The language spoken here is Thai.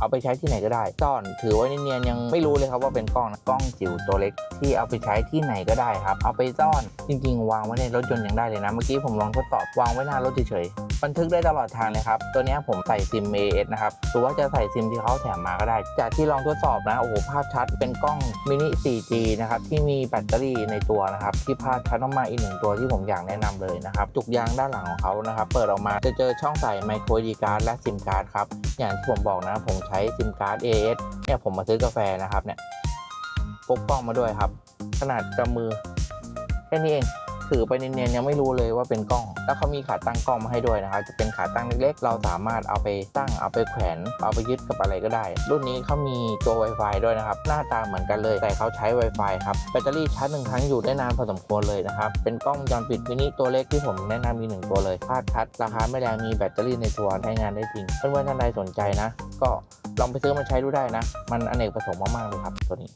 เอาไปใช้ที่ไหนก็ได้ซ่อนถือไว้เนียนๆยังไม่รู้เลยครับว่าเป็นกล้องนะกล้องจิ๋วตัวเล็กที่เอาไปใช้ที่ไหนก็ได้ครับ เอาไปซ่อนจริงๆ วางไว้ในรถยนต์ยังได้เลยนะ เมื่อกี้ผมลองทดสอบวางไว้หน้ารถเฉยๆบันทึกได้ตลอดทางเลยครับ ตัวนี้ผมใส่ซิม AS นะครับหรือว่าจะใส่ซิมที่เขาแถมมาก็ได้ จากที่ลองทดสอบนะโอ้โหภาพชัดเป็นกล้องมินิ 4G นะครับที่มีแบตเตอรี่ในตัวนะครับที่ภาพชัดมากๆอีกหนึ่งตัวที่ผมอยากแนะนำเลยนะครับจุกยางด้านหลังของเขานะครับเปิดออกมาจะเจอช่องใส่ไมโครดีการ์ดและซิมการ์ดครับอย่างที่ผมบอกนะผมใช้ซิมการ์ด AS เนี่ยผมมาซื้อกาแฟนะครับเนี่ยพกกล้องมาด้วยครับ ขนาดกำมือแค่นี้เอง ถือไปเนียนๆยังไม่รู้เลยว่าเป็นกล้อง แล้วเขามีขาตั้งกล้องมาให้ด้วยนะครับจะเป็นขาตั้งเล็กๆ เราสามารถเอาไปตั้งเอาไปแขวนเอาไปยึดกับอะไรก็ได้ รุ่นนี้เขามีตัว Wi-Fi ด้วยนะครับ หน้าตาเหมือนกันเลย แต่เขาใช้ Wi-Fi ครับแบตเตอรี่ชาร์จหนึ่งครั้งอยู่ได้นานพอสมควรเลยนะครับเป็นกล้องจรปิดมินิตัวเล็กที่ผมแนะนำมีหนึ่งตัวเลยภาพชัดราคาไม่แรงมีแบตเตอรี่ในตัวใช้งานได้จริงเพื่อนๆท่านใดสนใจนะ ก็ลองไปซื้อมาใช้ดูได้นะ มันอเนกประสงค์มากๆเลยครับตัวนี้